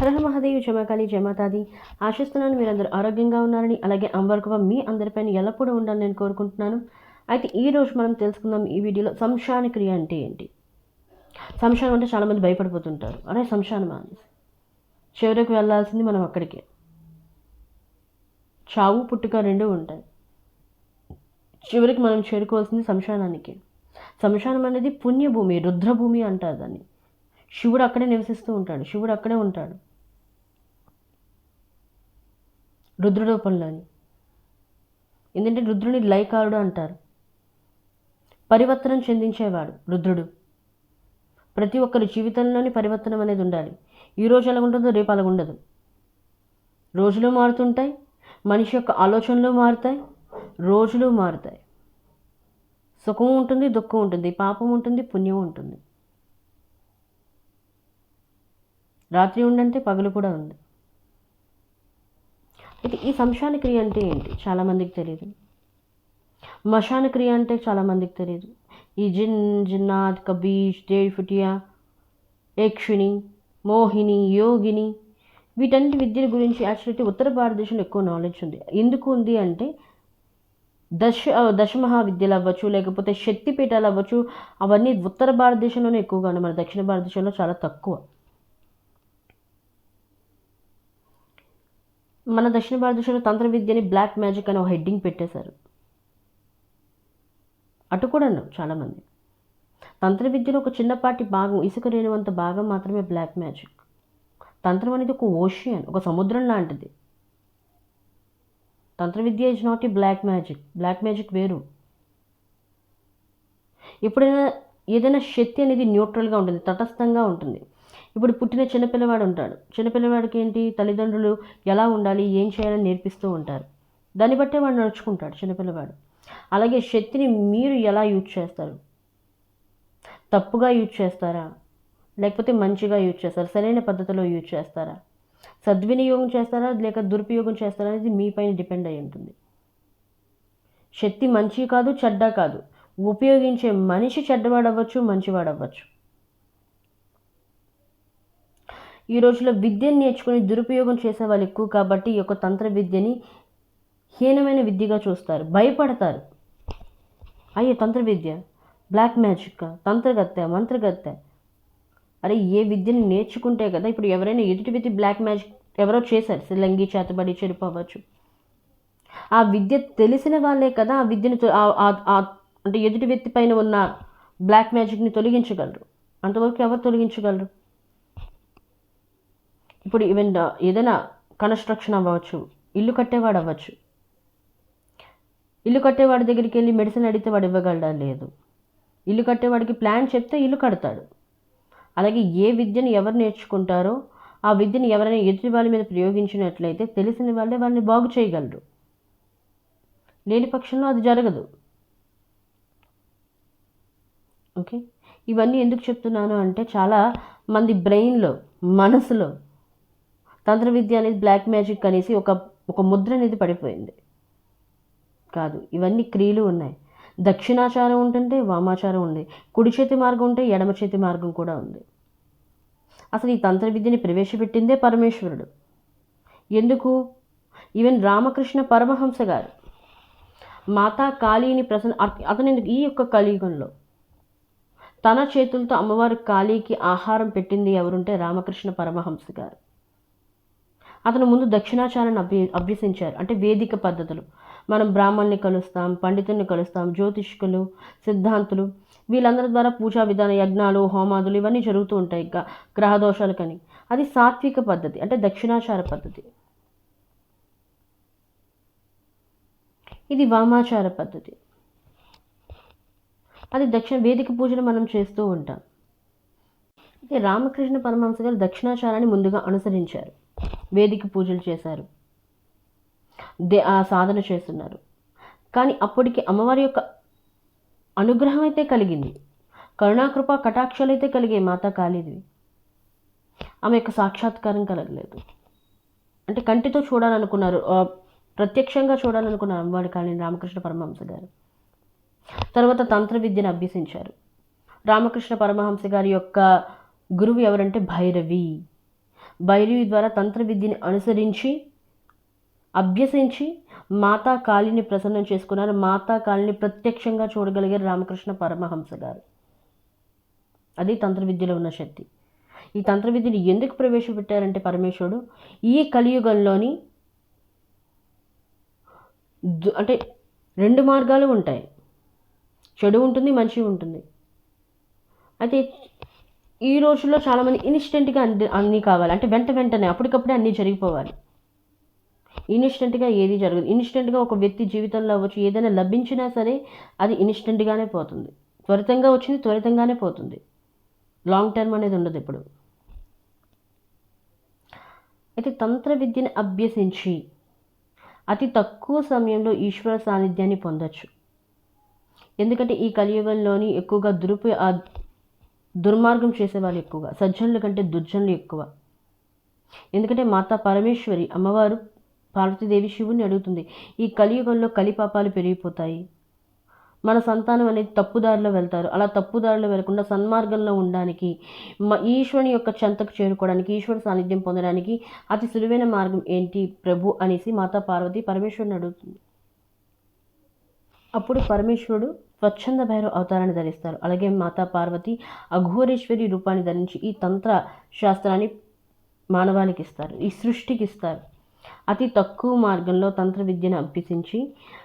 హరహ మహాదేవి జమకాళి జమాతాది ఆశిస్తున్నాను మీరందరూ ఆరోగ్యంగా ఉన్నారని అలాగే అంబర్కవ మీ అందరిపైన ఎల్లప్పుడూ ఉండాలని నేను కోరుకుంటున్నాను. అయితే ఈ రోజు మనం తెలుసుకుందాం ఈ వీడియోలో సంశాన క్రియ అంటే ఏంటి? సంశానం అంటే చాలామంది భయపడిపోతుంటారు. అరే సంశానమా అనేసి చివరికి వెళ్ళాల్సింది మనం అక్కడికే. చావు పుట్టుక రెండు ఉంటాయి. చివరికి మనం చేరుకోవాల్సింది శ్మశానానికి శ్మశానం అనేది పుణ్యభూమి రుద్రభూమి అంటారు దాన్ని. శివుడు అక్కడే నివసిస్తూ ఉంటాడు. శివుడు అక్కడే ఉంటాడు. రుద్రరూపంలోని. ఎందుకంటే రుద్రుని లైకారుడు అంటారు. పరివర్తనం చెందించేవాడు రుద్రుడు. ప్రతి ఒక్కరి జీవితంలోని పరివర్తనం అనేది ఉండాలి. ఈ రోజు ఎలా ఉంటుందో రేపు అలాగుండదు ఉండదు రోజులు మారుతుంటాయి మనిషి యొక్క ఆలోచనలు మారుతాయి రోజులు మారుతాయి. సుఖం ఉంటుంది దుఃఖం ఉంటుంది పాపం ఉంటుంది పుణ్యం ఉంటుంది. రాత్రి ఉండంటే పగలు కూడా ఉంది. అయితే ఈ సంశాన క్రియ అంటే ఏంటి? చాలామందికి తెలియదు మశాన క్రియ అంటే చాలామందికి తెలియదు ఈ జిన్ జిన్నాథ్ కబీష్ డేఫుటియా యక్షిణి మోహిని యోగిని వీటన్నిటి విద్యల గురించి యాక్చువల్లీ ఉత్తర భారతదేశంలో ఎక్కువ నాలెడ్జ్ ఉంది. ఎందుకు ఉంది అంటే దశ దశ మహావిద్యలు అవ్వచ్చు లేకపోతే శక్తిపీఠాలు అవ్వచ్చు అవన్నీ ఉత్తర భారతదేశంలోనే ఎక్కువగా ఉన్నాయి. మన దక్షిణ భారతదేశంలో చాలా తక్కువ. మన దక్షిణ భారతదేశంలో తంత్ర విద్యని బ్లాక్ మ్యాజిక్ అని ఒక హెడ్డింగ్ పెట్టేశారు. అటు కూడా చాలామంది. తంత్ర విద్యలో ఒక చిన్నపాటి భాగం ఇసుక రేణువంత భాగం మాత్రమే బ్లాక్ మ్యాజిక్. తంత్రం అనేది ఒక ఓషియన్ ఒక సముద్రం లాంటిది. తంత్ర విద్య ఇస్ నాట్ ఈ బ్లాక్ మ్యాజిక్ బ్లాక్ మ్యాజిక్ వేరు. ఎప్పుడైనా ఏదైనా శక్తి అనేది న్యూట్రల్గా ఉంటుంది తటస్థంగా ఉంటుంది. ఇప్పుడు పుట్టిన చిన్నపిల్లవాడు ఉంటాడు. చిన్నపిల్లవాడికి ఏంటి? తల్లిదండ్రులు ఎలా ఉండాలి? ఏం చేయాలని నేర్పిస్తూ ఉంటారు. దాన్ని బట్టే వాడు నడుచుకుంటాడు చిన్నపిల్లవాడు. అలాగే శక్తిని మీరు ఎలా యూజ్ చేస్తారు? తప్పుగా యూజ్ చేస్తారా? లేకపోతే మంచిగా యూజ్ చేస్తారా? సరైన పద్ధతిలో యూజ్ చేస్తారా? సద్వినియోగం చేస్తారా? లేక దురుపయోగం చేస్తారా అనేది మీపైన డిపెండ్ అయి ఉంటుంది. శక్తి మంచి కాదు చెడ్డ కాదు. ఉపయోగించే మనిషి చెడ్డవాడవ్వచ్చు మంచివాడవ్వచ్చు. ఈ రోజుల్లో విద్యను నేర్చుకుని దురుపయోగం చేసే వాళ్ళు ఎక్కువ కాబట్టి ఈ యొక్క తంత్ర విద్యని హీనమైన విద్యగా చూస్తారు. భయపడతారు. అయ్యో తంత్ర విద్య. బ్లాక్ మ్యాజిక్ తంత్రగత్త మంత్రగత్తె అరే ఏ విద్యను నేర్చుకుంటే కదా ఇప్పుడు ఎవరైనా ఎదుటి వ్యక్తి బ్లాక్ మ్యాజిక్ ఎవరో చేశారు. లంగి చేతబడి చెడిపోవచ్చు. ఆ విద్య తెలిసిన వాళ్ళే కదా ఆ విద్యను అంటే ఎదుటి వ్యక్తి పైన ఉన్న బ్లాక్ మ్యాజిక్ని తొలగించగలరు. అంతవరకు ఎవరు తొలగించగలరు? ఇప్పుడు ఈవెన్ ఏదైనా కన్స్ట్రక్షన్ అవ్వచ్చు ఇల్లు కట్టేవాడు అవ్వచ్చు. ఇల్లు కట్టేవాడి దగ్గరికి వెళ్ళి మెడిసిన్ అడిగితే వాడు ఇవ్వగలడా? లేదు. ఇల్లు కట్టేవాడికి ప్లాన్ చెప్తే ఇల్లు కడతాడు. అలాగే ఏ విద్యను ఎవరు నేర్చుకుంటారో ఆ విద్యను ఎవరైనా ఎదుటి వాళ్ళ మీద ప్రయోగించినట్లయితే తెలిసిన వాళ్ళే వాళ్ళని బాగు చేయగలరు. లేని పక్షంలో అది జరగదు. ఓకే? ఇవన్నీ ఎందుకు చెప్తున్నాను అంటే చాలా మంది బ్రెయిన్లో మనసులో తంత్ర విద్య అనేది బ్లాక్ మ్యాజిక్ అనేసి ఒక ఒక ముద్ర అనేది పడిపోయింది. కాదు ఇవన్నీ క్రియలు ఉన్నాయి. దక్షిణాచారం ఉంటుంటే వామాచారం ఉంది. కుడి చేతి మార్గం ఉంటే ఎడమ చేతి మార్గం కూడా ఉంది. అసలు ఈ తంత్ర విద్యని ప్రవేశపెట్టిందే పరమేశ్వరుడు. ఎందుకు? ఈవెన్ రామకృష్ణ పరమహంస గారు మాతా కాళీని ప్రసన్న అతను ఈ యొక్క కలియుగంలో తన చేతులతో అమ్మవారి కాళీకి ఆహారం పెట్టింది ఎవరుంటే రామకృష్ణ పరమహంస గారు. అతను ముందు దక్షిణాచారాన్ని అభ్య అభ్యసించారు. అంటే వేదిక పద్ధతులు. మనం బ్రాహ్మణ్ణి కలుస్తాం పండితుల్ని కలుస్తాం జ్యోతిష్కులు సిద్ధాంతులు వీళ్ళందరి ద్వారా పూజా విధాన యజ్ఞాలు హోమాదులు ఇవన్నీ జరుగుతూ ఉంటాయి. ఇంకా గ్రహదోషాలకని. అది సాత్విక పద్ధతి. అంటే దక్షిణాచార పద్ధతి. ఇది వామాచార పద్ధతి. అది దక్షిణ వేదిక పూజలు మనం చేస్తూ ఉంటాం. అయితే రామకృష్ణ పరమహంస గారు దక్షిణాచారాన్ని ముందుగా అనుసరించారు. వేదిక పూజలు చేశారు. దే ఆ సాధన చేస్తున్నారు. కానీ అప్పటికి అమ్మవారి యొక్క అనుగ్రహం అయితే కలిగింది. కరుణాకృప కటాక్షాలు అయితే కలిగే మాత కాళీదేవి. ఆమె యొక్క సాక్షాత్కారం కలగలేదు. అంటే కంటితో చూడాలనుకున్నారు ప్రత్యక్షంగా చూడాలనుకున్నారు అమ్మవారి కాళీ రామకృష్ణ పరమహంస గారు. తర్వాత తంత్ర విద్యను అభ్యసించారు. రామకృష్ణ పరమహంస గారి యొక్క గురువు ఎవరంటే భైరవి. భైరవి ద్వారా తంత్ర విద్యని అనుసరించి అభ్యసించి మాతా కాళిని ప్రసన్నం చేసుకున్నారు. మాతా కాళిని ప్రత్యక్షంగా చూడగలిగారు రామకృష్ణ పరమహంస గారు. అది తంత్ర విద్యలో ఉన్న శక్తి. ఈ తంత్ర విద్యని ఎందుకు ప్రవేశపెట్టారంటే పరమేశ్వరుడు ఈ కలియుగంలోని అంటే రెండు మార్గాలు ఉంటాయి. చెడు ఉంటుంది మంచి ఉంటుంది. అయితే ఈ రోజుల్లో చాలామంది ఇన్స్టెంట్గా అన్ని అన్నీ కావాలి. అంటే వెంట వెంటనే అప్పటికప్పుడే అన్నీ జరిగిపోవాలి. ఇన్స్టెంట్గా ఏది జరగదు. ఇన్స్టెంట్గా ఒక వ్యక్తి జీవితంలో అవ్వచ్చు ఏదైనా లభించినా సరే అది ఇన్స్టెంట్గానే పోతుంది. త్వరితంగా వచ్చింది త్వరితంగానే పోతుంది. లాంగ్ టర్మ్ అనేది ఉండదు ఇప్పుడు అయితే తంత్ర విద్యను అభ్యసించి అతి తక్కువ సమయంలో ఈశ్వర సాన్నిధ్యాన్ని పొందొచ్చు. ఎందుకంటే ఈ కలియుగంలోని ఎక్కువగా దురుప దుర్మార్గం చేసేవాళ్ళు ఎక్కువగా సజ్జనుల కంటే దుర్జనులు ఎక్కువ. ఎందుకంటే మాతా పరమేశ్వరి అమ్మవారు పార్వతీదేవి శివుని అడుగుతుంది ఈ కలియుగంలో కలిపాపాలు పెరిగిపోతాయి. మన సంతానం అనేది తప్పుదారిలో వెళ్తారు. అలా తప్పుదారిలో వెళ్ళకుండా సన్మార్గంలో ఉండడానికి ఈశ్వరుని యొక్క చెంతకు చేరుకోవడానికి ఈశ్వరుడు సాన్నిధ్యం పొందడానికి అతి సులువైన మార్గం ఏంటి ప్రభు అనేసి మాతా పార్వతి పరమేశ్వరుని అడుగుతుంది. అప్పుడు పరమేశ్వరుడు స్వచ్ఛంద భైరవ అవతారాన్ని ధరిస్తారు. అలాగే మాతా పార్వతి అఘోరేశ్వరి రూపాన్ని ధరించి ఈ తంత్ర శాస్త్రాన్ని మానవాళికి ఇస్తారు ఈ సృష్టికి ఇస్తారు. అతి తక్కువ మార్గంలో తంత్ర విద్యను అభ్యసించి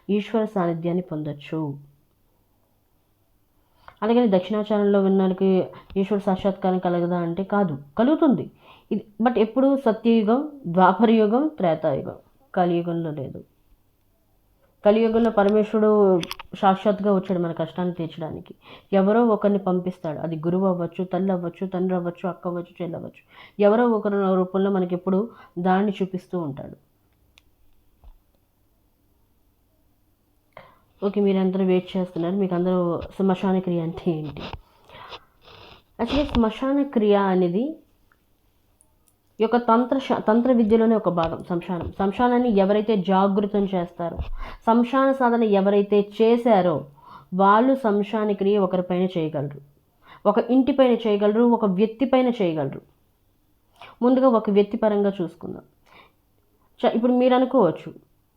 ఈశ్వర సాన్నిధ్యాన్ని పొందొచ్చు. అలాగే దక్షిణాచారంలో ఉన్న వాళ్ళకి ఈశ్వర సాక్షాత్కారం కలగదా అంటే కాదు కలుగుతుంది. ఇది బట్ ఎప్పుడు సత్యయుగం ద్వాపరయుగం త్రేతాయుగం కలియుగంలో లేదు. కలియుగంలో పరమేశ్వరుడు సాక్షాత్గా వచ్చాడు మన కష్టాన్ని తీర్చడానికి. ఎవరో ఒకరిని పంపిస్తాడు. అది గురువు అవ్వచ్చు తల్లి అవ్వచ్చు తండ్రి అవ్వచ్చు అక్క అవ్వచ్చు చెల్లవచ్చు ఎవరో ఒకరి రూపంలో మనకి ఎప్పుడు దారిని చూపిస్తూ ఉంటాడు. ఓకే మీరు అందరూ వెయిట్ చేస్తున్నారు. మీకు అందరూ శ్మశాన క్రియ అంటే ఏంటి? యాక్చువల్లీ శ్మశాన క్రియ అనేది ఈ యొక్క తంత్ర శా- తంత్ర విద్యలోనే ఒక భాగం శంశానం శంశానాన్ని ఎవరైతే జాగృతం చేస్తారో శంశాన సాధన ఎవరైతే చేశారో వాళ్ళు శంశాన క్రియ ఒకరిపైన చేయగలరు. ఒక ఇంటిపైన చేయగలరు ఒక వ్యక్తి పైన చేయగలరు. ముందుగా ఒక వ్యక్తి పరంగా చూసుకుందాం. చ- ఇప్పుడు మీరు అనుకోవచ్చు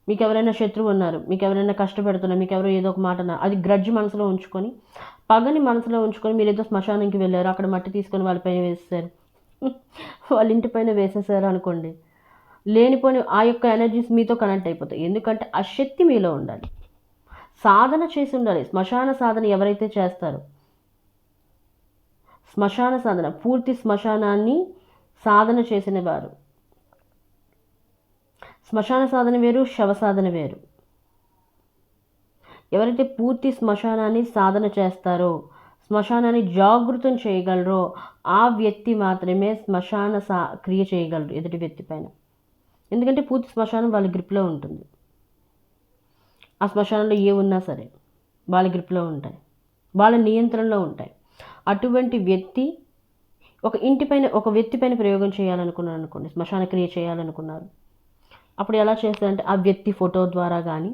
మీకు ఎవరైనా శత్రువు ఉన్నారు మీకు ఎవరైనా కష్టపెడుతున్నారు మీకు ఎవరో ఏదో ఒక మాట అన్నారు అది గ్రడ్జ్ మనసులో ఉంచుకొని పగని మనసులో ఉంచుకొని మీరు ఏదో శ్మశానానికి వెళ్ళారు అక్కడ మట్టి తీసుకొని వాళ్ళపైన వేస్తారు వాళ్ళ ఇంటి పైన వేసేసారు అనుకోండి. లేనిపోని ఆ యొక్క ఎనర్జీస్ మీతో కనెక్ట్ అయిపోతాయి. ఎందుకంటే ఆ శక్తి మీలో ఉండాలి. సాధన చేసి ఉండాలి. శ్మశాన సాధన ఎవరైతే చేస్తారో శ్మశాన సాధన పూర్తి శ్మశానాన్ని సాధన చేసిన వారు. శ్మశాన సాధన వేరు శవ సాధన వేరు. ఎవరైతే పూర్తి శ్మశానాన్ని సాధన చేస్తారో శ్మశానాన్ని జాగృతం చేయగలరో ఆ వ్యక్తి మాత్రమే శ్మశాన సా క్రియ చేయగలరు ఎదుటి వ్యక్తి పైన. ఎందుకంటే పూర్తి శ్మశానం వాళ్ళ గ్రిప్లో ఉంటుంది. ఆ శ్మశానంలో ఏ ఉన్నా సరే వాళ్ళ గ్రిప్లో ఉంటాయి. వాళ్ళ నియంత్రణలో ఉంటాయి. అటువంటి వ్యక్తి ఒక ఇంటిపైన ఒక వ్యక్తి పైన ప్రయోగం చేయాలనుకున్నారు అనుకోండి శ్మశాన క్రియ చేయాలనుకున్నారు. అప్పుడు ఎలా చేస్తారంటే ఆ వ్యక్తి ఫోటో ద్వారా కానీ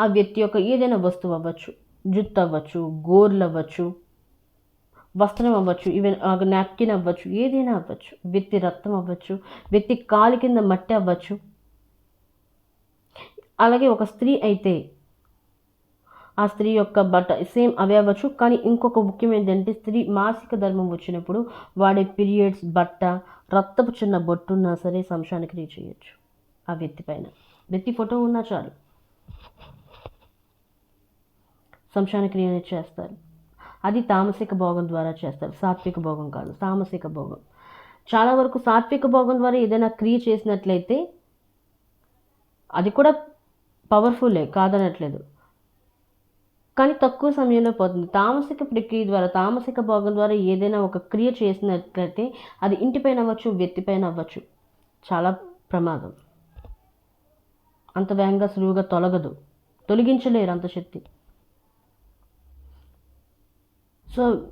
ఆ వ్యక్తి యొక్క ఏదైనా వస్తువు అవ్వచ్చు. జుత్తు అవ్వచ్చు గోర్లు అవ్వచ్చు వస్త్రం అవ్వచ్చు ఈవెన్ నాప్కిన్ అవ్వచ్చు ఏదైనా అవ్వచ్చు వ్యక్తి రక్తం అవ్వచ్చు వ్యక్తి కాలు కింద మట్టి అవ్వచ్చు అలాగే ఒక స్త్రీ అయితే ఆ స్త్రీ యొక్క బట్ట సేమ్ అవే అవ్వచ్చు. కానీ ఇంకొక ముఖ్యం ఏంటంటే స్త్రీ మాసిక ధర్మం వచ్చినప్పుడు వాడే పీరియడ్స్ బట్ట రక్తపు చిన్న బొట్టున్నా సరే సంశానికి రీచ్ చేయొచ్చు ఆ వ్యక్తి పైన. వ్యక్తి ఫోటో ఉన్నా చాలు. సంశాన క్రియ అనేది చేస్తారు. అది తామసిక భోగం ద్వారా చేస్తారు. సాత్విక భోగం కాదు తామసిక భోగం. చాలా వరకు సాత్విక భోగం ద్వారా ఏదైనా క్రియ చేసినట్లయితే అది కూడా పవర్ఫుల్లే కాదనట్లేదు. కానీ తక్కువ సమయంలో పోతుంది. తామసిక ప్రక్రియ ద్వారా తామసిక భోగం ద్వారా ఏదైనా ఒక క్రియ చేసినట్లయితే అది ఇంటిపైన అవ్వచ్చు వ్యక్తిపైన అవ్వచ్చు. చాలా ప్రమాదం. అంత వేగంగా సులువుగా తొలగదు. తొలగించలేరు అంత శక్తి. సో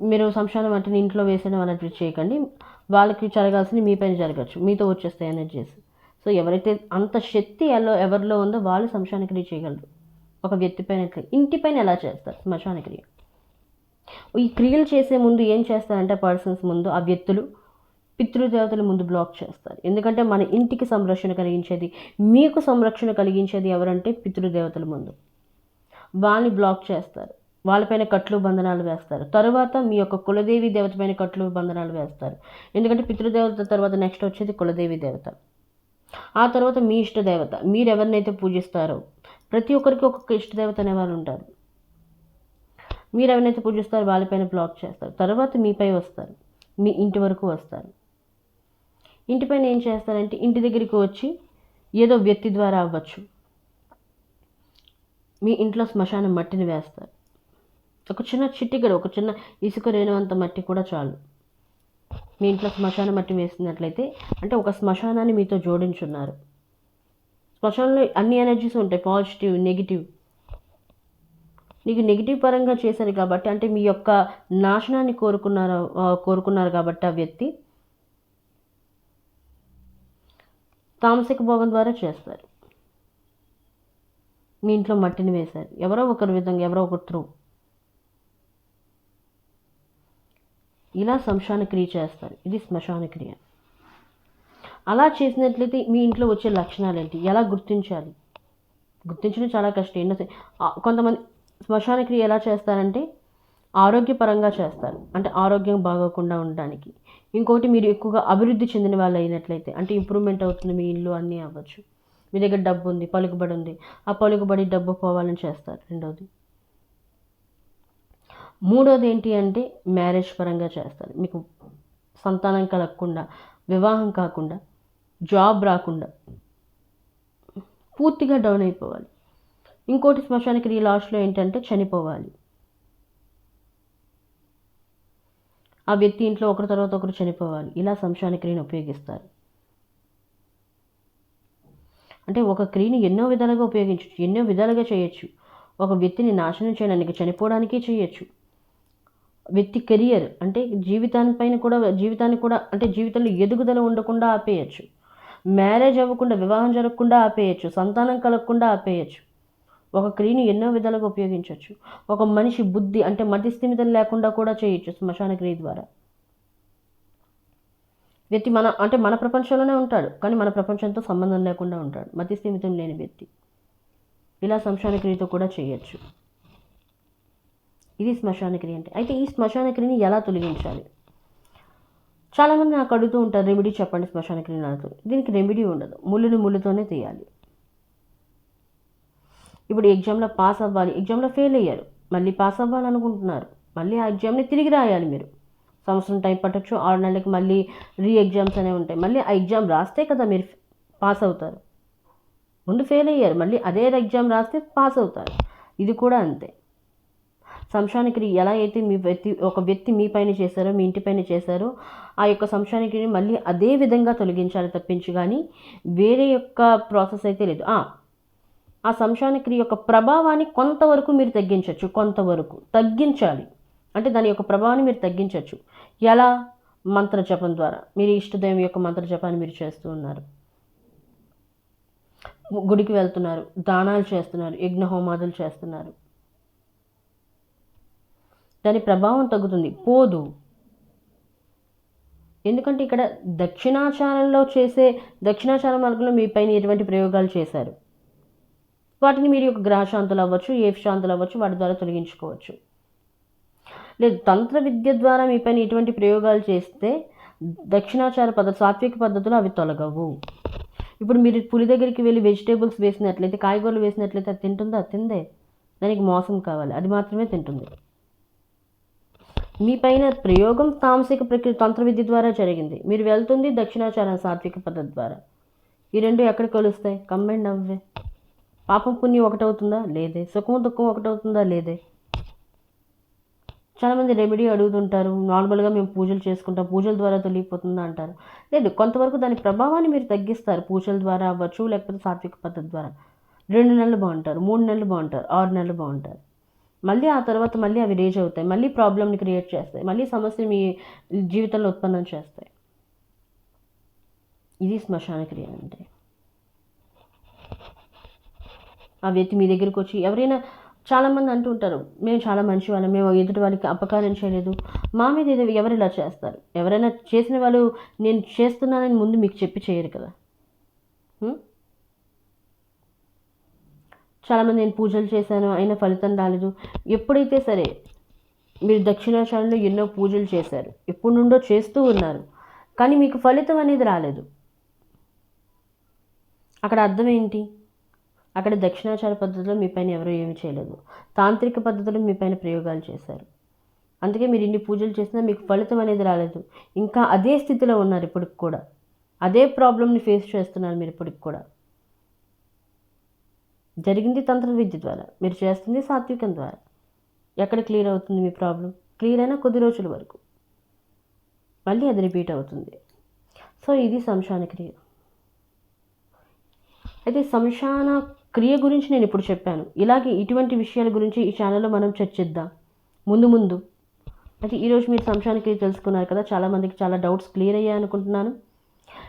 మీరు సంశానం అంటే ఇంట్లో వేసేయడం అలాంటివి చేయకండి. వాళ్ళకి జరగాల్సింది మీ పైన జరగచ్చు. మీతో వచ్చేస్తాయి ఎనర్జీస్ సో ఎవరైతే అంత శక్తి ఎలా ఎవరిలో ఉందో వాళ్ళు సంశాన క్రియ చేయగలరు. ఒక వ్యక్తి పైన ఇంటి పైన ఎలా చేస్తారు? శ్మశాన క్రియ. ఈ క్రియలు చేసే ముందు ఏం చేస్తారంటే పర్సన్స్ ముందు ఆ వ్యక్తులు పితృదేవతల ముందు బ్లాక్ చేస్తారు. ఎందుకంటే మన ఇంటికి సంరక్షణ కలిగించేది మీకు సంరక్షణ కలిగించేది ఎవరంటే పితృదేవతల ముందు. వాళ్ళని బ్లాక్ చేస్తారు. వాళ్ళపైన కట్లు బంధనాలు వేస్తారు. తర్వాత మీ యొక్క కులదేవి దేవత పైన కట్లు బంధనాలు వేస్తారు. ఎందుకంటే పితృదేవత తర్వాత నెక్స్ట్ వచ్చేది కులదేవి దేవత. ఆ తర్వాత మీ ఇష్ట దేవత. మీరు ఎవరినైతే పూజిస్తారో ప్రతి ఒక్కరికి ఒక్కొక్క ఇష్ట దేవత అనే ఉంటారు. మీరు ఎవరినైతే పూజిస్తారో వాళ్ళపైన బ్లాక్ చేస్తారు. తర్వాత మీపై వస్తారు. మీ ఇంటి వరకు వస్తారు. ఇంటిపైన ఏం చేస్తారంటే ఇంటి దగ్గరికి వచ్చి ఏదో వ్యక్తి ద్వారా అవ్వచ్చు. మీ ఇంట్లో శ్మశానం మట్టిని వేస్తారు. ఒక చిన్న చిట్టిగడ ఒక చిన్న ఇసుక రేణువంత మట్టి కూడా చాలు. మీ ఇంట్లో శ్మశాన మట్టి వేసినట్లయితే అంటే ఒక శ్మశానాన్ని మీతో జోడించున్నారు. శ్మశానంలో అన్ని ఎనర్జీస్ ఉంటాయి పాజిటివ్ నెగిటివ్. నీకు నెగిటివ్ పరంగా చేశారు కాబట్టి అంటే మీ యొక్క నాశనాన్ని కోరుకున్నారు కోరుకున్నారు కాబట్టి ఆ వ్యక్తి తామసిక భోగం ద్వారా చేస్తారు. మీ ఇంట్లో మట్టిని వేశారు. ఎవరో ఒకరి విధంగా ఎవరో ఒకరు త్రూ. ఇలా శ్మశాన క్రియ చేస్తారు. ఇది శ్మశాన క్రియ. అలా చేసినట్లయితే మీ ఇంట్లో వచ్చే లక్షణాలు ఏంటి? ఎలా గుర్తించాలి? గుర్తించడం చాలా కష్టం. ఎన్నో కొంతమంది శ్మశాన క్రియ ఎలా చేస్తారంటే ఆరోగ్యపరంగా చేస్తారు. అంటే ఆరోగ్యం బాగోకుండా ఉండడానికి. ఇంకోటి మీరు ఎక్కువగా అభివృద్ధి చెందిన వాళ్ళు అయినట్లయితే అంటే ఇంప్రూవ్మెంట్ అవుతుంది మీ ఇల్లు అన్నీ అవ్వచ్చు. మీ దగ్గర డబ్బు ఉంది పలుకుబడి ఉంది. ఆ పలుకుబడి డబ్బు పోవాలని చేస్తారు. రెండవది మూడోది ఏంటి అంటే మ్యారేజ్ పరంగా చేస్తారు మీకు సంతానం కలగకుండా వివాహం కాకుండా జాబ్ రాకుండా పూర్తిగా డౌన్ అయిపోవాలి. ఇంకోటి శ్మశానికి లాస్ట్లో ఏంటంటే చనిపోవాలి. ఆ వ్యక్తి ఇంట్లో ఒకరి తర్వాత ఒకరు చనిపోవాలి. ఇలా శ్మశాన క్రియను ఉపయోగిస్తారు. అంటే ఒక క్రియని ఎన్నో విధాలుగా ఉపయోగించవచ్చు ఎన్నో విధాలుగా చేయొచ్చు. ఒక వ్యక్తిని నాశనం చేయడానికి చనిపోవడానికి చేయొచ్చు. వ్యక్తి కెరియర్ అంటే జీవితానిపైన కూడా జీవితాన్ని కూడా అంటే జీవితంలో ఎదుగుదల ఉండకుండా ఆపేయచ్చు. మ్యారేజ్ అవ్వకుండా వివాహం జరగకుండా ఆపేయచ్చు. సంతానం కలగకుండా ఆపేయచ్చు. ఒక క్రియను ఎన్నో విధాలుగా ఉపయోగించవచ్చు ఒక మనిషి బుద్ధి అంటే మతి స్థిమితం లేకుండా కూడా చేయొచ్చు శ్మశాన క్రియ ద్వారా. వ్యక్తి మన అంటే మన ప్రపంచంలోనే ఉంటాడు కానీ మన ప్రపంచంతో సంబంధం లేకుండా ఉంటాడు. మతి స్థిమితం లేని వ్యక్తి. ఇలా శ్మశాన క్రియతో కూడా చేయొచ్చు. ఇది శ్మశాన క్రియ అంటే. అయితే ఈ శ్మశాన క్రియని ఎలా తొలగించాలి? చాలామంది నాకు అడుగుతూ ఉంటారు రెమెడీ చెప్పండి శ్మశాన క్రియ దీనికి రెమెడీ ఉండదు. ముళ్ళుని ముళ్ళుతోనే తీయాలి. ఇప్పుడు ఎగ్జామ్లో పాస్ అవ్వాలి. ఎగ్జామ్లో ఫెయిల్ అయ్యారు. మళ్ళీ పాస్ అవ్వాలనుకుంటున్నారు. మళ్ళీ ఆ ఎగ్జామ్ని తిరిగి రాయాలి మీరు. సంవత్సరం టైం పట్టొచ్చు ఆరు నెలలకి మళ్ళీ రీ ఎగ్జామ్స్ అనేవి ఉంటాయి. మళ్ళీ ఆ ఎగ్జామ్ రాస్తే కదా మీరు పాస్ అవుతారు. ముందు ఫెయిల్ అయ్యారు. మళ్ళీ అదే ఎగ్జామ్ రాస్తే పాస్ అవుతారు. ఇది కూడా అంతే. సంశానికిని ఎలా అయితే మీ వ్యక్తి ఒక వ్యక్తి మీ పైన చేశారో మీ ఇంటిపైన చేశారో ఆ యొక్క సంశానికిని మళ్ళీ అదే విధంగా తొలగించాలి తప్పించి కానీ వేరే యొక్క ప్రాసెస్ అయితే లేదు. ఆ, ఆ యొక్క ప్రభావాన్ని కొంతవరకు మీరు తగ్గించవచ్చు కొంతవరకు తగ్గించాలి. అంటే దాని యొక్క ప్రభావాన్ని మీరు తగ్గించవచ్చు ఎలా? మంత్ర జపం ద్వారా. మీరు ఇష్టదైవం యొక్క మంత్ర జపాన్ని మీరు చేస్తూ ఉన్నారు. గుడికి వెళ్తున్నారు. దానాలు చేస్తున్నారు. యజ్ఞ హోమాదులు చేస్తున్నారు. దాని ప్రభావం తగ్గుతుంది. పోదు. ఎందుకంటే ఇక్కడ దక్షిణాచారంలో చేసే దక్షిణాచార మార్గంలో మీ పైన ఎటువంటి ప్రయోగాలు చేశారు? వాటిని మీరు యొక్క గ్రహశాంతులు అవ్వచ్చు ఏ శాంతులు అవ్వచ్చు వాటి ద్వారా తొలగించుకోవచ్చు. లేదు తంత్ర విద్య ద్వారా మీ పైన ఎటువంటి ప్రయోగాలు చేస్తే దక్షిణాచార పద్ధతి సాత్విక పద్ధతులు అవి తొలగవు. ఇప్పుడు మీరు పులి దగ్గరికి వెళ్ళి వెజిటేబుల్స్ వేసినట్లయితే కాయగూరలు వేసినట్లయితే అది తింటుందా? తిందే. దానికి మోసం కావాలి. అది మాత్రమే తింటుంది. మీ పైన ప్రయోగం తామసిక ప్రక్రియ తంత్ర విద్య ద్వారా జరిగింది. మీరు వెళ్తుంది దక్షిణాచారం సాత్విక పద్ధతి ద్వారా. ఈ రెండు ఎక్కడ కలుస్తాయి? కంబైండ్ అవ్వే పాపం పుణ్యం ఒకటవుతుందా? లేదే. సుఖం దుఃఖం ఒకటవుతుందా? లేదే. చాలామంది రెమెడీ అడుగుతుంటారు. నార్మల్గా మేము పూజలు చేసుకుంటాం. పూజల ద్వారా తొలగిపోతుందా అంటారు. లేదు. కొంతవరకు దాని ప్రభావాన్ని మీరు తగ్గిస్తారు. పూజల ద్వారా అవ్వచ్చు లేకపోతే సాత్విక పద్ధతి ద్వారా. రెండు నెలలు బాగుంటారు. మూడు నెలలు బాగుంటారు. ఆరు నెలలు బాగుంటారు. మళ్ళీ ఆ తర్వాత మళ్ళీ అవి రేజ్ అవుతాయి. మళ్ళీ ప్రాబ్లమ్ని క్రియేట్ చేస్తాయి. మళ్ళీ సమస్య మీ జీవితంలో ఉత్పన్నం చేస్తాయి. ఇది శ్మశాన క్రియ అంటే ఆ వ్యక్తి మీ దగ్గరికి వచ్చి ఎవరైనా చాలామంది అంటూ ఉంటారు మేము చాలా మంచి వాళ్ళం మేము ఎదుటి వాళ్ళకి అపకారం చేయలేదు. మా మీద ఏదో ఎవరు ఇలా చేస్తారు? ఎవరైనా చేసిన వాళ్ళు నేను చేస్తున్నానని ముందు మీకు చెప్పి చేయరు కదా. చాలామంది నేను పూజలు చేశాను అయినా ఫలితం రాలేదు. ఎప్పుడైతే సరే మీరు దక్షిణాచారంలో ఎన్నో పూజలు చేశారు ఎప్పటి నుండో చేస్తూ ఉన్నారు కానీ మీకు ఫలితం అనేది రాలేదు. అక్కడ అర్థం ఏంటి? అక్కడ దక్షిణాచార పద్ధతిలో మీ పైన ఎవరూ ఏమి చేయలేదు. తాంత్రిక పద్ధతిలో మీ పైన ప్రయోగాలు చేశారు. అందుకే మీరు ఇన్ని పూజలు చేసినా మీకు ఫలితం అనేది రాలేదు. ఇంకా అదే స్థితిలో ఉన్నారు ఇప్పటికి కూడా. అదే ప్రాబ్లమ్ని ఫేస్ చేస్తున్నారు మీరు ఇప్పటికి కూడా. జరిగింది తంత్ర విద్య ద్వారా. మీరు చేస్తుంది సాత్వికం ద్వారా. ఎక్కడ క్లియర్ అవుతుంది మీ ప్రాబ్లం? క్లియర్ అయినా కొద్ది రోజుల వరకు. మళ్ళీ అది రిపీట్ అవుతుంది. సో ఇది సంశాన క్రియ. అయితే సంశాన క్రియ గురించి నేను ఇప్పుడు చెప్పాను. ఇలాగే ఇటువంటి విషయాల గురించి ఈ ఛానల్లో మనం చర్చిద్దాం. ముందు ముందు. అయితే ఈరోజు మీరు సంశాన క్రియ తెలుసుకున్నారు కదా చాలామందికి చాలా డౌట్స్ క్లియర్ అయ్యాయి అనుకుంటున్నాను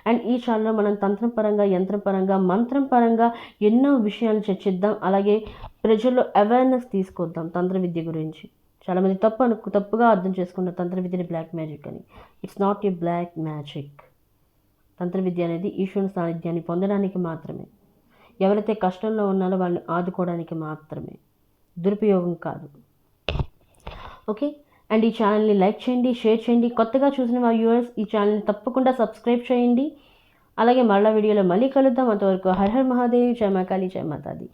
అండ్ ఈ ఛానల్లో మనం తంత్రం పరంగా యంత్రం పరంగా మంత్రం పరంగా ఎన్నో విషయాలు చర్చిద్దాం. అలాగే ప్రజల్లో అవేర్నెస్ తీసుకొద్దాం తంత్ర విద్య గురించి. చాలామంది తప్పు అను తప్పుగా అర్థం చేసుకున్న తంత్ర విద్యని బ్లాక్ మ్యాజిక్ అని. It's not a black magic తంత్ర విద్య అనేది ఈశ్వరుని సాన్నిధ్యాన్ని పొందడానికి మాత్రమే. ఎవరైతే కష్టంలో ఉన్నారో వాళ్ళని ఆదుకోవడానికి మాత్రమే. దురుపయోగం కాదు. ఓకే అండ్ ఈ ఛానల్ని లైక్ చేయండి షేర్ చేయండి. కొత్తగా చూసిన మా వ్యూవర్స్ ఈ ఛానల్ని తప్పకుండా సబ్స్క్రైబ్ చేయండి. అలాగే మరలా వీడియోలో మళ్ళీ కలుద్దాం. అంతవరకు హర్ హర్ మహాదేవ్ జయ మా కాళీ జయ మాతాది.